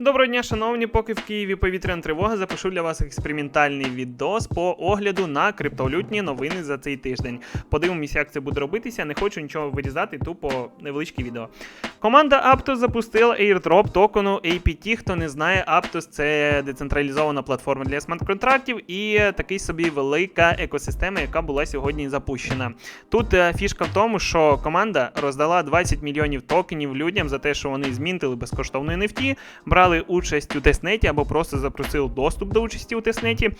Доброго дня, шановні, поки в Києві повітряна тривога, запишу для вас експериментальний відос по огляду на криптовалютні новини за цей тиждень. Подивимося, як це буде робитися. Не хочу нічого вирізати, тупо невеличке відео. Команда Aptos запустила airdrop токену APT. Хто не знає, Aptos – це децентралізована платформа для смарт-контрактів і такий собі велика екосистема, яка була сьогодні запущена. Тут е, фішка в тому, що команда роздала 20 мільйонів токенів людям за те, що вони змінтили безкоштовну NFT, брали участь у тестнеті або просто запросили доступ до участі у тестнеті.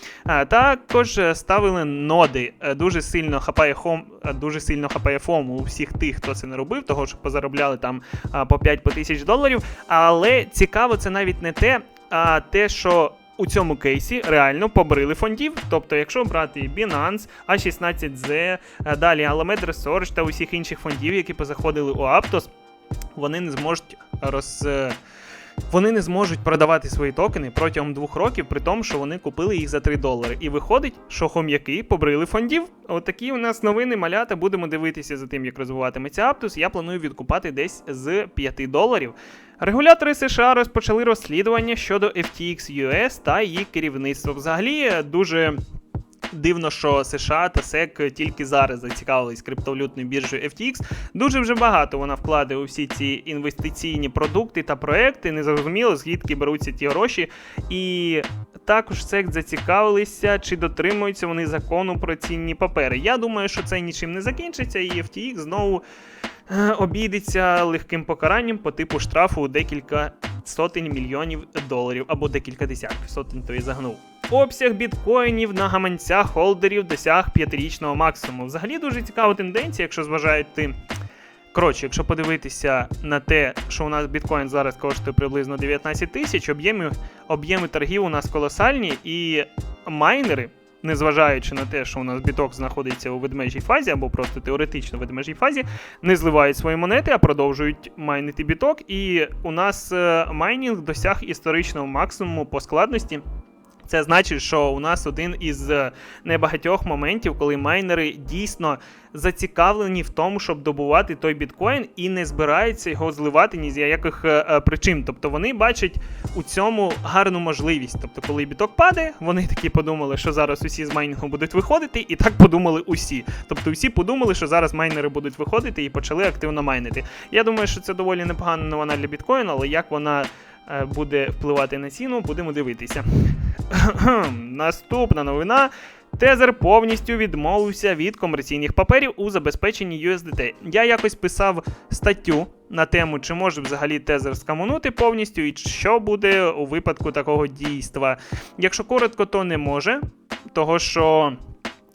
Також е, ставили ноди. Е, Дуже сильно хапає хом, е, дуже сильно хапає фому у всіх тих, хто це не робив, того що позаробляли там по 5 по тисяч доларів. Але цікаво, це навіть не те, а те, що. У цьому кейсі реально побрили фондів. Тобто, якщо брати Binance, A16Z, е, далі Alameda Research та усіх інших фондів, які позаходили у Aptos, вони не зможуть роз. Вони не зможуть продавати свої токени протягом двох років, при тому, що вони купили їх за 3 долари. І виходить, що хом'яки побрили фондів. Отакі у нас новини малята. Будемо дивитися за тим, як розвиватиметься Aptos. Я планую відкупати десь з 5 доларів. Регулятори США розпочали розслідування щодо FTX US та її керівництва. Взагалі дуже. Дивно, що США та SEC тільки зараз зацікавились криптовалютною біржею FTX. Дуже вже багато вона вкладає у всі ці інвестиційні продукти та проекти. Незрозуміло, звідки беруться ті гроші. І також SEC зацікавилися, чи дотримуються вони закону про цінні папери. Я думаю, що це нічим не закінчиться, і FTX знову е, обійдеться легким покаранням по типу штрафу у декілька сотень мільйонів доларів або декілька десятків сотень, то і загнув. Обсяг біткоїнів на гаманцях холдерів досяг п'ятирічного максимуму. Взагалі дуже цікава тенденція, якщо зважаєте. Коротше, якщо подивитися на те, що у нас біткоін зараз коштує приблизно 19 тисяч, об'єми, об'єми торгів у нас колосальні, і майнери, незважаючи на те, що у нас біток знаходиться у ведмежій фазі, або просто теоретично в ведмежій фазі, не зливають свої монети, а продовжують майнити біток. І у нас е, майнінг досяг історичного максимуму по складності. Це значить, що у нас один із е, небагатьох моментів, коли майнери дійсно зацікавлені в тому, щоб добувати той біткоін і не збираються його зливати ні з яких е, е, причин. Тобто вони бачать у цьому гарну можливість. Тобто, коли біток падає, вони такі подумали, що зараз усі з майнінгу будуть виходити, і так подумали усі. Тобто, усі подумали, що зараз майнери будуть виходити і почали активно майнити. Я думаю, що це доволі непогана новина для біткоїна, але як вона буде впливати на ціну, будемо дивитися. Наступна новина. Тезер повністю відмовився від комерційних паперів у забезпеченні USDT. Я якось писав статтю на тему, чи може взагалі тезер скаманути повністю, і що буде у випадку такого дійства. Якщо коротко, то не може, того що.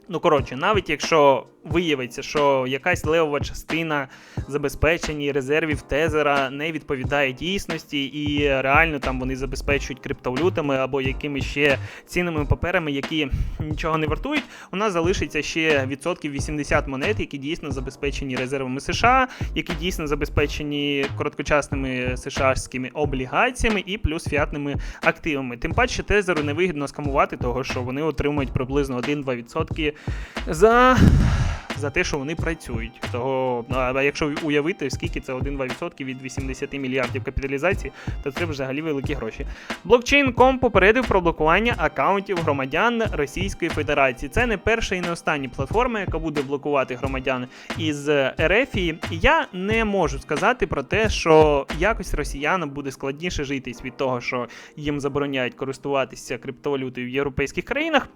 Ну, коротше, навіть якщо виявиться, що якась левова частина забезпечень резервів тезера не відповідає дійсності, і реально там вони забезпечують криптовалютами або якимись ще цінними паперами, які нічого не вартують, у нас залишиться ще відсотків 80 монет, які дійсно забезпечені резервами США, які дійсно забезпечені короткочасними США-шськими облігаціями і плюс фіатними активами. Тим паче тезеру невигідно скамувати, того що вони отримують приблизно 1-2% за. За те, що вони працюють. Того, а якщо уявити, скільки це 1-2% від 80 мільярдів капіталізації, то це взагалі великі гроші. Блокчейн.com попередив про блокування акаунтів громадян Російської Федерації. Це не перша і не остання платформа, яка буде блокувати громадян із РФ. І я не можу сказати про те, що якось росіянам буде складніше житись від того, що їм забороняють користуватися криптовалютою в європейських країнах.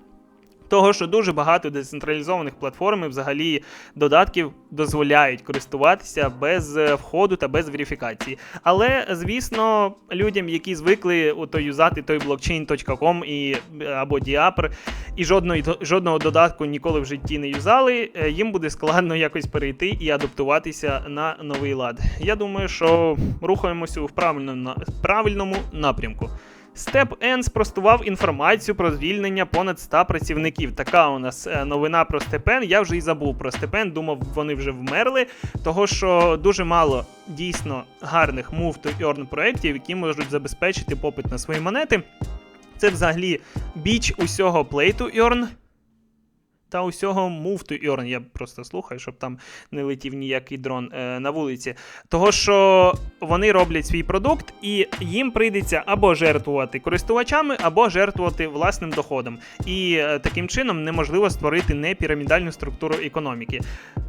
Того, що дуже багато децентралізованих платформ і взагалі додатків дозволяють користуватися без е, входу та без верифікації. Але, звісно, людям, які звикли ото юзати той блокчейн.com і або Diapr, і жодної, жодного додатку ніколи в житті не юзали, е, їм буде складно якось перейти і адаптуватися на новий лад. Я думаю, що рухаємося в правильному, правильному напрямку. Н спростував інформацію про звільнення понад 100 працівників. Така у нас е, новина про Степен. Я вже і забув про Степен, думав, вони вже вмерли. Того що дуже мало дійсно гарних move to earn проєктів, які можуть забезпечити попит на свої монети. Це взагалі біч усього play to earn. Та усього move to earn. Я просто слухаю, щоб там не летів ніякий дрон е, на вулиці. Того, що вони роблять свій продукт, і їм прийдеться або жертвувати користувачами, або жертвувати власним доходом. І е, таким чином неможливо створити непірамідальну структуру економіки.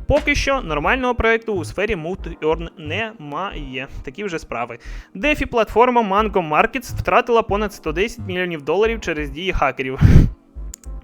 Поки що нормального проекту у сфері Move to Earn немає. Такі вже справи. DeFi платформа Mango Markets втратила понад 110 мільйонів доларів через дії хакерів.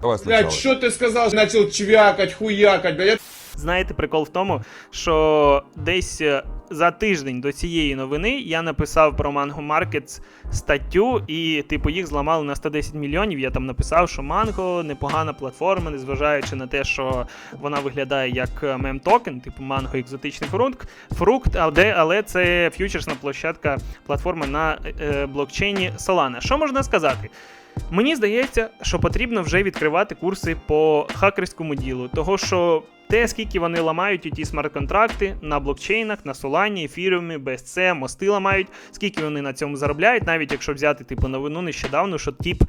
Давай сначала. Блядь, что ты сказал? Начал чвякать, хуякать, блядь. Знаєте, прикол в тому, що десь е, за тиждень до цієї новини я написав про Mango Markets статтю, і типу їх зламали на 110 мільйонів. Я там написав, що Mango непогана платформа, незважаючи на те, що вона виглядає як мем-токен, типу Mango екзотичний фрукт, фрукт, але, це ф'ючерсна площадка платформа на е, блокчейні Solana. Що можна сказати? Мені здається, що потрібно вже відкривати курси по хакерському ділу, того що те, скільки вони ламають ті смарт-контракти на блокчейнах, на Solana, ефіріумі, BSC, мости ламають, скільки вони на цьому заробляють, навіть якщо взяти типу новину нещодавно, що тіп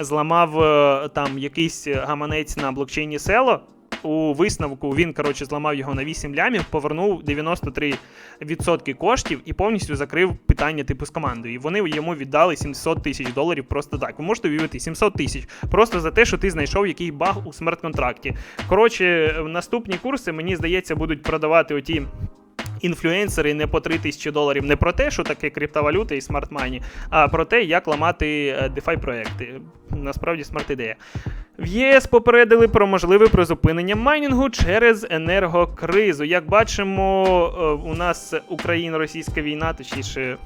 зламав е, там якийсь гаманець на блокчейні Село. У висновку він, коротше, зламав його на 8 лямів, повернув 93% коштів і повністю закрив питання типу з командою. І вони йому віддали 700 тисяч доларів просто так. Ви можете уявити 700 тисяч просто за те, що ти знайшов який баг у смарт-контракті. Коротше, наступні курси, мені здається, будуть продавати оті. Інфлюенсери не по 3 тисячі доларів не про те, що таке криптовалюта і смарт-мані, а про те, як ламати е, DeFi проекти. Насправді смарт-ідея. В ЄС попередили про можливе призупинення майнінгу через енергокризу. Як бачимо, е, у нас Україно-російська війна, точніше.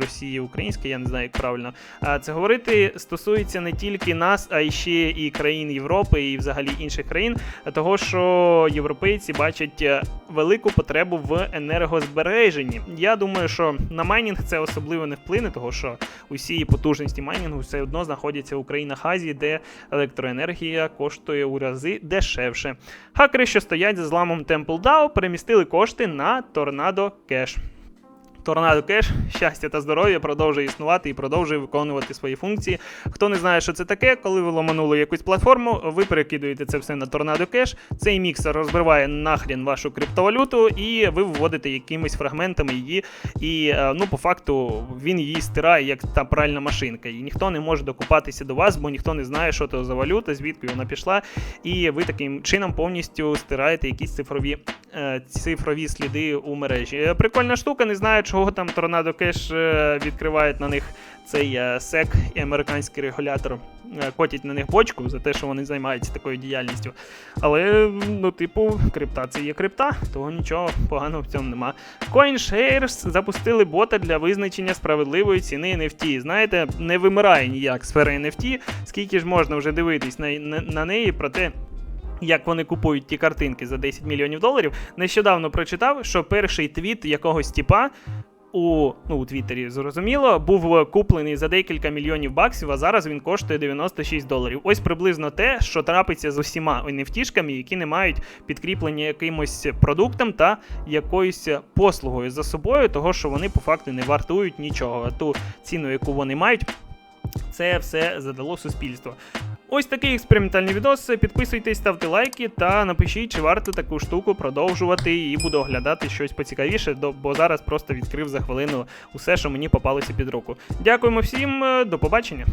Росії українська, я не знаю, як правильно. Це говорити стосується не тільки нас, а й ще і країн Європи, і взагалі інших країн, того що європейці бачать е, велику потребу в енергозбереженні. Я думаю, що на майнінг це особливо не вплине, того що усі потужності майнінгу все одно знаходяться в країнах Азії, де електроенергія коштує у рази дешевше. Хакери, що стоять за зламом Temple DAO, перемістили кошти на Tornado Cash. Торнадо Кеш, щастя та здоров'я продовжує існувати і продовжує виконувати свої функції. Хто не знає, що це таке, коли ви ламанули якусь платформу, ви перекидуєте це все на Торнадо Кеш. Цей міксер розбиває нахрін вашу криптовалюту, і ви вводите якимись фрагментами її. І е, ну, по факту він її стирає як та пральна машинка. І ніхто не може докупатися до вас, бо ніхто не знає, що це за валюта, звідки вона пішла. І ви таким чином повністю стираєте якісь цифрові, цифрові сліди у мережі. Е, Прикольна штука, не знаю, чого там Торнадо Кеш е, відкривають на них цей е, SEC і американський регулятор. е, Котять на них бочку за те, що вони займаються такою діяльністю. Але, ну, типу, крипта це є крипта, того нічого поганого в цьому нема. CoinShares запустили бота для визначення справедливої ціни NFT. Знаєте, не вимирає ніяк сфера NFT, скільки ж можна вже дивитись на, на, на неї, проте. Як вони купують ті картинки за 10 мільйонів доларів, нещодавно прочитав, що перший твіт якогось тіпа у ну, у Твіттері, зрозуміло, був куплений за декілька мільйонів баксів, а зараз він коштує 96 доларів. Ось приблизно те, що трапиться з усіма NFT-шками, які не мають підкріплення якимось продуктом та якоюсь послугою за собою, того що вони по факту не вартують нічого. А ту ціну, яку вони мають, це все задало суспільство. Ось такий експериментальний відос. Підписуйтесь, ставте лайки та напишіть, чи варто таку штуку продовжувати і буду оглядати щось поцікавіше, бо зараз просто відкрив за хвилину усе, що мені попалося під руку. Дякуємо всім, е, до побачення.